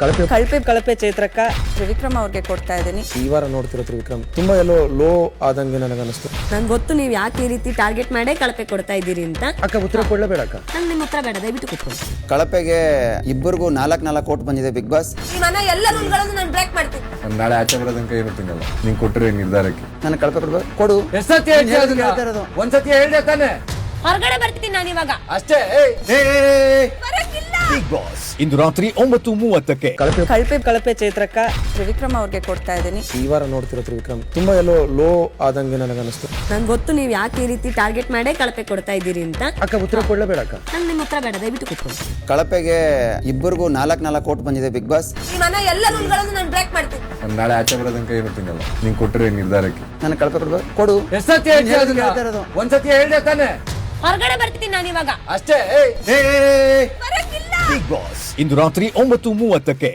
ಕಳಪೆ ಕಳಪೆ ಕಳಪೆ ಚೈತ್ರಕ್ಕ ತ್ರಿವಿಕ್ರಮ್ ಅವ್ರಿಗೆ ಕೊಡ್ತಾ ಇದ್ದೀನಿ. ಈ ವಾರ ನೋಡ್ತಿರೋ ತ್ರಿವಿಕ್ರಮ್ ತುಂಬಾ ಎಲ್ಲೋ ಲೋ ಆದಂಗೆ ನನಗನ್ನಿಸ್ತು. ನಂಗೆ ಗೊತ್ತು ನೀವು ಯಾಕೆ ಈ ರೀತಿ ಟಾರ್ಗೆಟ್ ಮಾಡೇ ಕಳಪೆ ಕೊಡ್ತಾ ಇದ್ದೀರಿ ಅಂತ. ಅಕ್ಕ ಉತ್ತರ ಕೊಡ್ಲೇಬೇಡ ಅಕ್ಕ. ನಂಗೆ ನಿಮ್ಮ ಉತ್ತರ ಬೇಡ ದಯವಿಟ್ಟು ಕೂತ್ಕೊಳ್ಳಿ. ಕಳಪೆಗೆ ಇಬ್ಬರಿಗೂ ನಾಲ್ಕು ನಾಲ್ಕು ಕೋಟ್ ಬಂದಿದೆ ಬಿಗ್ ಬಾಸ್ ಈ ಮನೆ ಎಲ್ಲ ರೂಲ್ಗಳನ್ನು ನಾನು ಬ್ರೇಕ್ ಮಾಡ್ತೀನಿ. ನಾಳೆ ಆಚೆ ಬರೋದಂಕ ಏನು ತಿನ್ನಲ್ಲ ನೀನ್ ಕೊಟ್ಟರೆ ನಿರ್ಧಾರಕ್ಕೆ? ನಾನು ಕಳಪೆ ಕೊಡ್ಬೇಕು. ಕೊಡು. ಎಷ್ಟೊತ್ತಿ ನೀನ್ ಹೇಳ್ತಿರೋದು ಹೇಳ್ತಾ ಇರೋದು. ಒಂದ್ಸತಿ ಹೇಳ್ದೆ ತಾನೆ. ಹೊರಗಡೆ ಬರ್ತೀನಿ ನಾನು ಇವಾಗ. ಅಷ್ಟೇ ಇಂದು ರಾತ್ರಿ ಒಂಬತ್ತು ಮೂವತ್ತಕ್ಕೆ. ಕಳಪೆ ಕಳಪೆ ಕಳಪೆ ಚೈತ್ರಕ್ಕ ತ್ರಿವಿಕ್ರಮ್ ಅವ್ರಿಗೆ ಕೊಡ್ತಾ ಇದ್ದೀನಿ. ಈ ವಾರ ನೋಡ್ತಿರೋ ತ್ರಿವಿಕ್ರಮ್ ತುಂಬಾ ಎಲ್ಲೋ ಲೋ ಆದಂಗೆ ನನಗನ್ನಿಸ್ತು. ನಂಗೆ ಗೊತ್ತು ನೀವು ಯಾಕೆ ಈ ರೀತಿ ಟಾರ್ಗೆಟ್ ಮಾಡೇ ಕಳಪೆ ಕೊಡ್ತಾ ಇದ್ದೀರಿ ಅಂತ. ಅಕ್ಕ ಉತ್ತರ ಕೊಡ್ಲೇಬೇಡ ಅಕ್ಕ. ನಂಗೆ ನಿಮ್ಮ ಉತ್ತರ ಬೇಡ ದಯವಿಟ್ಟು ಕೂತ್ಕೊಳ್ಳಿ. ಕಳಪೆಗೆ ಇಬ್ಬರಿಗೂ ನಾಲ್ಕು ನಾಲ್ಕು ಕೋಟ್ ಬಂದಿದೆ ಬಿಗ್ ಬಾಸ್ ಈ ಮನೆ ಎಲ್ಲ ರೂಲ್ಗಳನ್ನು ನಾನು ಬ್ರೇಕ್ ಮಾಡ್ತೀನಿ. ನಾನ್ ನಾಳೆ ಆಚೆ ಬರೋದಂಕ ಏನು ನಿಂಗೆ ನೀನ್ ಕೊಟ್ಟಿರೋ ನಿರ್ಧಾರಕ್ಕೆ. ನಾನು ಕಳಪೆ ಕೊಡ್ಬೇಕು. ಕೊಡು. ಎಷ್ಟೊತ್ತಿ ಸತಿ ಹೇಳ್ತಾ ಇರೋದು. ಒಂದ್ಸತಿ ಹೇಳ್ದೆ ತಾನೆ. ಹೊರಗಡೆ ಬರ್ತೀನಿ ನಾನು ಇವಾಗ. ಅಷ್ಟೇ ಇಂದು ರಾತ್ರಿ ಒಂಬತ್ತು ಮೂವತ್ತಕ್ಕೆ